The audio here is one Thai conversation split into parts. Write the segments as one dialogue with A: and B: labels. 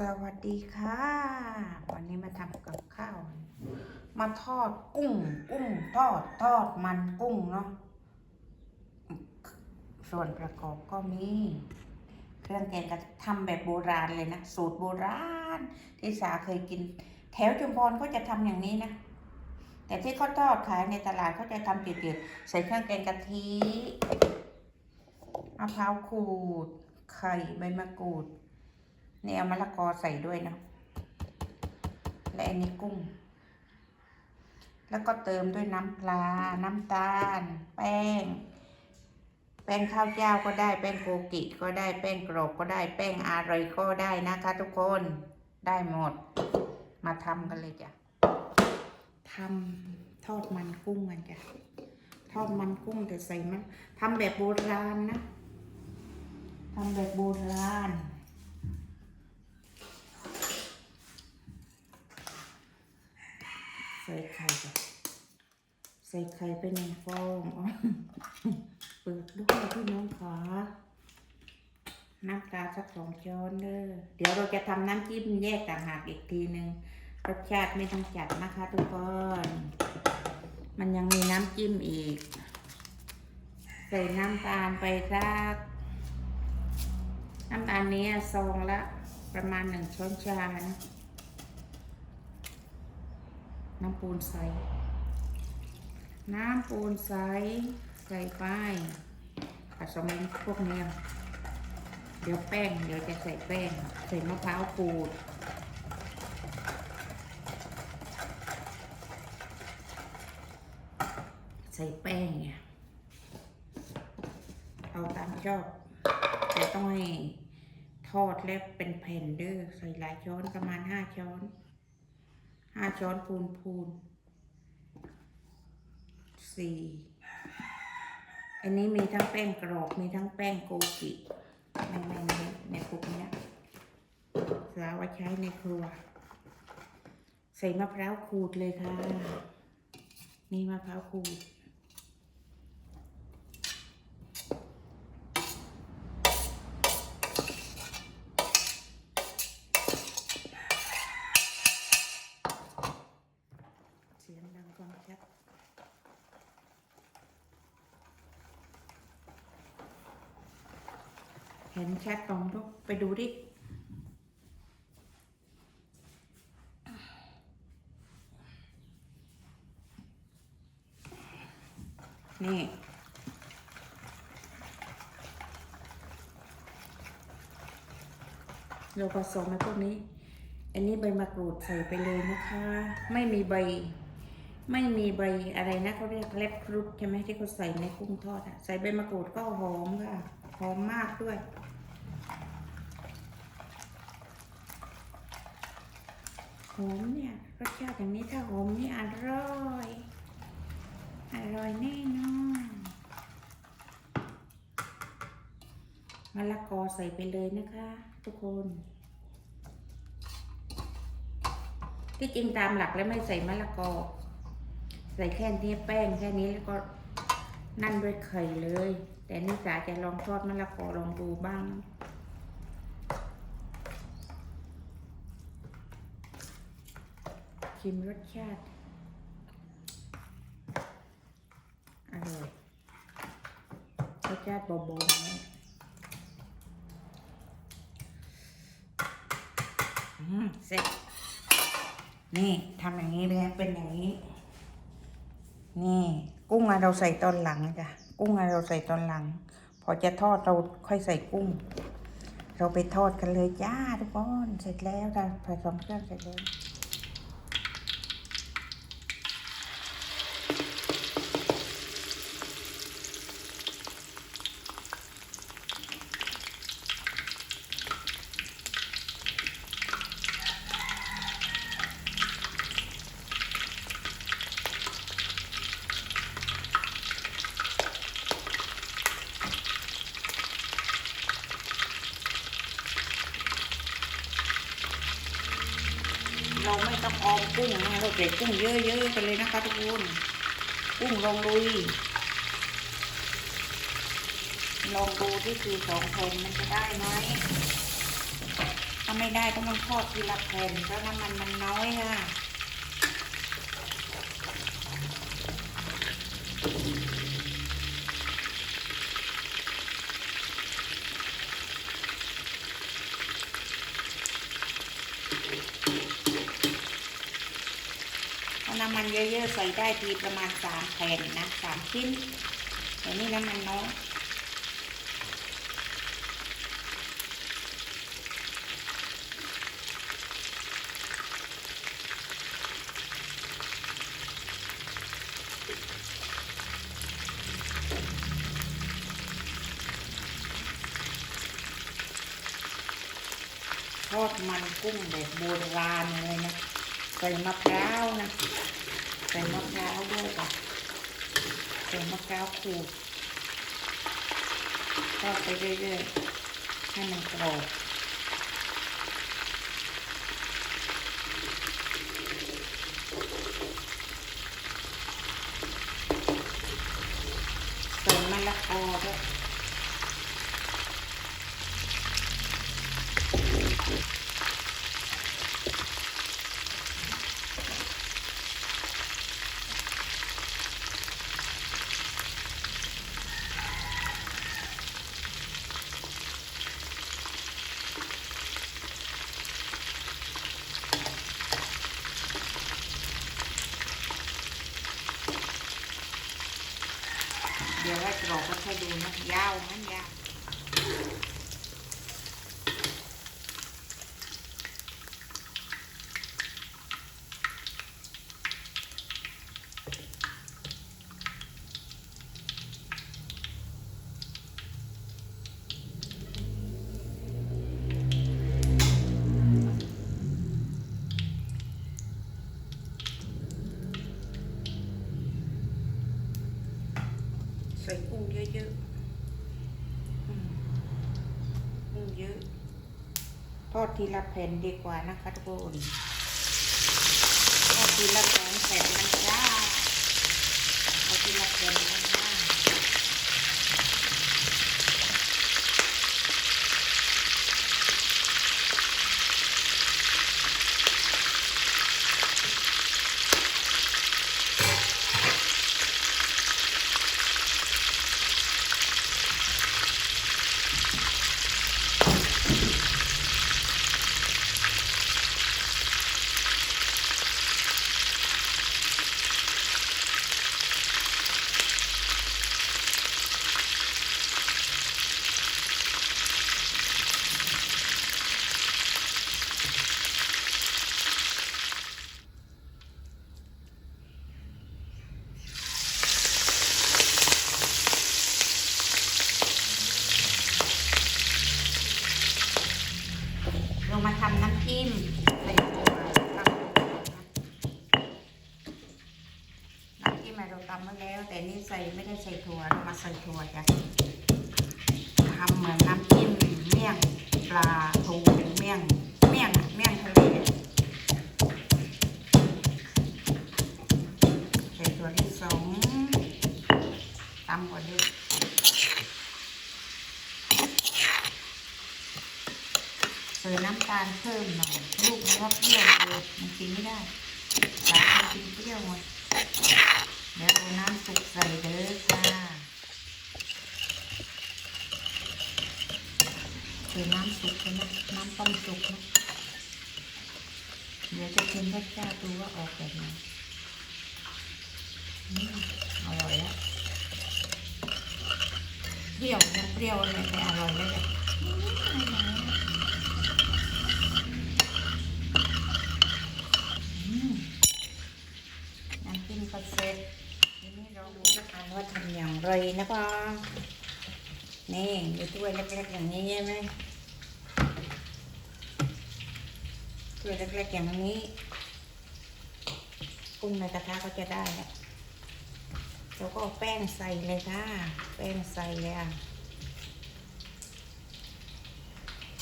A: สวัสดีค่ะ วันนี้มาทำกับข้าว มาทอดกุ้ง กุ้งทอดทอดมันกุ้งเนาะส่วนประกอบก็มี เครื่องแกงก็ทำแบบโบราณเลยนะ สูตรโบราณ ที่สาเคยกิน แถวจุมพรเขาจะทำอย่างนี้นะ แต่ที่เขาทอดขายในตลาดเขาจะทำเดือดๆใส่เครื่องแกงกะทิมะพร้าวขูด ไข่ใบมะกรูด นี่เอามะละกอใส่ด้วยเนาะและอันนี้กุ้ง แล้วก็เติมด้วยน้ำปลา น้ำตาล แป้ง แป้งข้าวเจ้าก็ได้ แป้งโกกิก็ได้ แป้งกรอบก็ได้ แป้งอะไรก็ได้นะคะ ทุกคน ได้หมด มาทำกันเลยจ้ะทำทอดมันกุ้งกันจ้ะ ทอดมันกุ้งแต่ใส่มันทำแบบโบราณนะทำแบบโบราณ ใส่ไข่ก่อนใส่ไข่ไปหนึ่งฟองเปิดด้วยพี่น้องขาน้ำตาลสักสองช้อนเด้อเดี๋ยวเราจะทำน้ำจิ้มแยกต่างหากอีกทีหนึ่งรสชาติไม่ต้องจัดนะคะทุกคน มันยังมีน้ำจิ้มอีก ใส่น้ำตาลไปสักน้ำตาลนี้ซองละประมาณหนึ่งช้อนชานะ น้ำปูนใส น้ำปูนใส ใส่ไปผสมพวกเนี้ยเดี๋ยวแป้ง เดี๋ยวจะใส่แป้ง ใส่มะพร้าวขูดใส่แป้งเนี่ยเอาตามชอบแต่ต้องให้ทอดแล้วเป็นแผ่นเด้อใส่หลายช้อนประมาณห้าช้อนาช้อนพูนพูนสี่อันนี้มีทั้งแป้งกรอบมีทั้งแป้งโกกิในในในในคุกเนี้ยสาไว้ใช้ในครัว ใส่มะพร้าวขูดเลยค่ะ นี่มะพร้าวขูด เสียงดังฟังชัด เห็นชัดตรงทุกไปดูดิ นี่ เราผสมในพวกนี้ อันนี้ใบมะกรูดใส่ไปเลยนะคะ ไม่มีใบ ไม่มีใบอะไรนะเขาเรียกเล็บครุฑใช่ไหมที่เขาใส่ในกุ้งทอดอะใส่ใบมะกรูดก็หอมค่ะ หอมมากด้วย หอมเนี่ยรสชาติอย่างนี้ถ้าหอมนี่อร่อย อร่อยแน่นอนมะละกอใส่ไปเลยนะคะ ทุกคน ที่จริงตามหลักแล้วไม่ใส่มะละกอ ใส่แค่นี้แป้งแค่นี้แล้วก็นั่นด้วยไข่เลย แต่นิสาจะลองทอดมะละกอลองดูบ้าง ชิมรสชาติ อร่อยรสชาติเบาๆนะอืมเสร็จ นี่ทำอย่างนี้เลยเป็นอย่างนี้ นี่ กุ้งเราใส่ตอนหลังจ้ะ กุ้งเราใส่ตอนหลัง พอจะทอดเราค่อยใส่กุ้ง เราไปทอดกันเลยจ้าทุกคน เสร็จแล้วเราผสมเครื่องเสร็จแล้วเราไม่ต้องออมกุ้งนะเรา ใส่กุ้งเยอะๆไปเลยนะคะทุกคนกุ้งลองลุยลองดูที่คือสองแผ่นมันจะได้ไหมถ้าไม่ได้ก็ต้องทอดทีละแผ่นเพราะน้ำมันมันน้อยค่ะ ถ้าน้ำมันเยอะๆ ใส่ได้ทีประมาณสามแผ่นนะสามชิ้นแต่นี่น้ำมันน้อยทอดมันกุ้งแบบโบราณเลยนะใส่มะพร้าวนะ ส่มะพร้าวด้วยค่ะใส่มะพร้าวขูดทอดไปเรื่อยๆ ให้มันกรอบใส่มะละกอด้วย เดี๋ยวไว้กรอกก็ค่อยดูนะยาวมันยาว ใส่กุ้งเยอะๆอืมกุ้งเยอะ ทีละแผ่นดีกว่านะคะทุกคนเอาทีละแผ่นแผ่นมันจ้าเอาทีละแผ่น เรามาทำน้ำจิ้มใส่ถั่วน้ำจิ้มเราทำไว้แล้ว แต่นี่ใส่ไม่ได้ใส่ถั่วเรามาใส่ถั่วจ้ะทำเหมือนน้ำจิ้มเมี่ยงปลาทูเมี่ยงเมี่ยงเมี่ยงทะเลใส่ถั่วที่สองตำก่อนดิ ใส่น้ำตาลเพิ่มหน่อยลูกมันก็เปรี้ยวเลยมันกินไม่ได้สาคนกินเปรี้ยวหมดเดี๋ยวเอาน้ำสุกใส่เด้อค่ะใส่น้ำสุกนะน้ำต้มสุกนะเดี๋ยวจะกินรสชาติดูว่าออกแบบไหนอืมอร่อยแล้วเปรี้ยวนะเปรี้ยวเลยแต่อร่อยเลยอืมน้ำจิ้มก็เสร็จทีนี้เราดูแล้วกันว่าทำอย่าง ไรนะคะ นี่มีถ้วยเล็กๆอย่างนี้ใช่ไหมถ้วยเล็กๆอย่างนี้ กุ้งในกระทะก็จะได้แล้วแล้วก็แป้งใส่เลยค่ะ แป้งใส่เลยอะ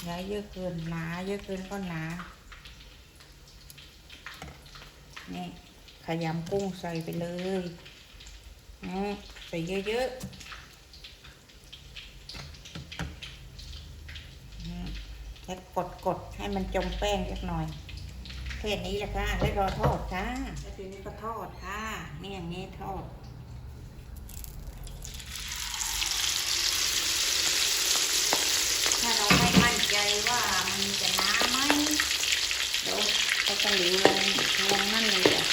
A: อย่าเยอะเกินหนาเยอะเกินก็หนา นี่ขยำกุ้งใส่ไปเลยนี่ะใส่เยอะๆอืมขค่กดกดๆให้มันจมแป้งเล็กหน่อยแค่นี้แหละค่ะแล้วรอทอดค่ะแล้วทีนี้ก็ทอดค่ะ นี่อย่างนี้ทอดถ้าเราไม่มั่นใจว่ามันจะหนาไหมเดี๋ยวเอาตะหลิวลงลงนั่นเลยอะ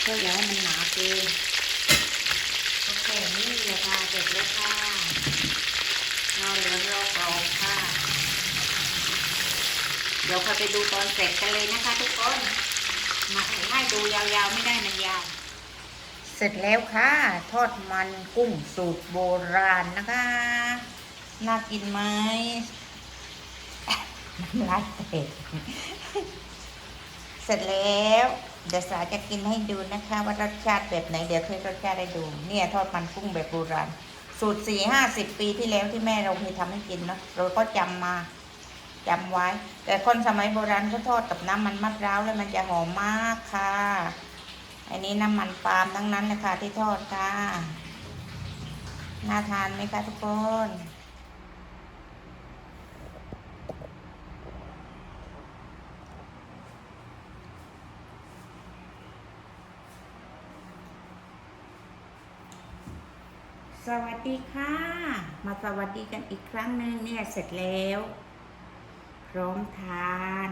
A: เพื่ออย่าให้มันหนาเกินโอเคนี่เลยค่ะเสร็จแล้วค่ะนอนเหลืองรอกรอบค่ะ เดี๋ยวพอไปดูตอนเสร็จกันเลยนะคะ ทุกคน มาให้ดูยาวๆไม่ได้มันยาว เสร็จแล้วค่ะ ทอดมันกุ้งสูตรโบราณนะคะ น่ากินไหมน้ำลายเตะเสร็จแล้ว เดี๋ยวสาจะกินให้ดูนะคะ ว่ารสชาติแบบไหน เดี๋ยวเคยรสชาติให้ดู เนี่ยทอดมันกุ้งแบบโบราณ สูตรสี่ห้าสิบปีที่แล้วที่แม่เราเคยทำให้กินเนาะเราก็จำมา จำไว้ แต่คนสมัยโบราณเขาทอดกับน้ำมันมะพร้าวแล้วมันจะหอมมากค่ะ อันนี้น้ำมันปาล์มทั้งนั้นนะคะที่ทอดค่ะ น่าทานไหมคะทุกคนสวัสดีค่ะ มาสวัสดีกันอีกครั้งหนึ่งเนี่ยเสร็จแล้ว พร้อมทาน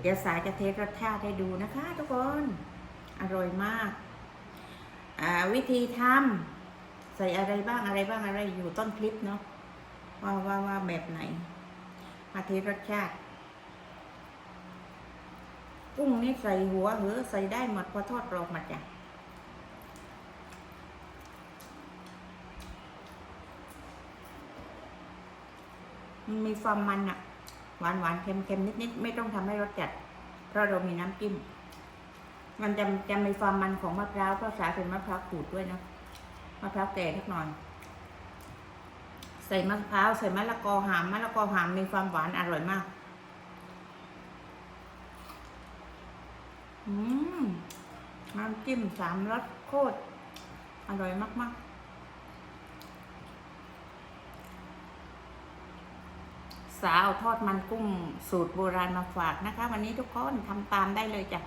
A: เดี๋ยวสายจะเทสรสชาติให้ดูนะคะ ทุกคน อร่อยมากอ่าวิธีทำใส่อะไรบ้างอะไรบ้างอะไรอยู่ต้นคลิปเนาะว่าว่าว่าแบบไหน มาเทสรสชาติกุ้งนี่ใส่หัวเหอใส่ได้หมดพอทอดกรอบมาจ้ะมันมีความมันอะ หวานหวานเค็มเค็มนิดนิดๆไม่ต้องทำให้รสจัด เพราะเรามีน้ำจิ้ม มันจะจะมีความมันของมะพร้าวเพราะสาเป็นมะพร้าวขูดด้วยนะมะพร้าวแก่ทักหน่อยใส่มะพร้าวใส่มะละกอหามมะละกอหามมีความหวานอร่อยมาก อืมน้ำจิ้มสามรสโคตรอร่อยมากๆ สาวทอดมันกุ้งสูตรโบราณมาฝากนะคะ วันนี้ทุกคนทำตามได้เลยจ้ะ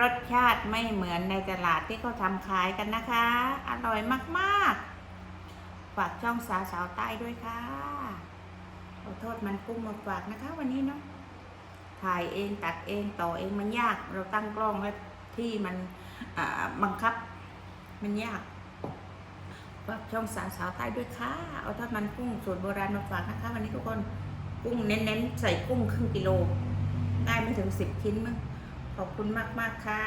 A: รสชาติไม่เหมือนในตลาดที่เขาทำขายกันนะคะ อร่อยมากๆ ฝากช่องสาวสาวใต้ด้วยค่ะเอาทอดมันกุ้งมาฝากนะคะ วันนี้เนาะถ่ายเองตัดเองต่อเองมันยาก เราตั้งกล้องไว้ที่มันบังคับ มันยากฝากช่องสาวสาวใต้ด้วยค่ะ เอาทอดมันกุ้งสูตรโบราณมาฝากนะคะ วันนี้ทุกคน กุ้งเน้นๆ ใส่กุ้งครึ่งกิโล ได้ไม่ถึงสิบชิ้นมั้งขอบคุณมากๆค่ะ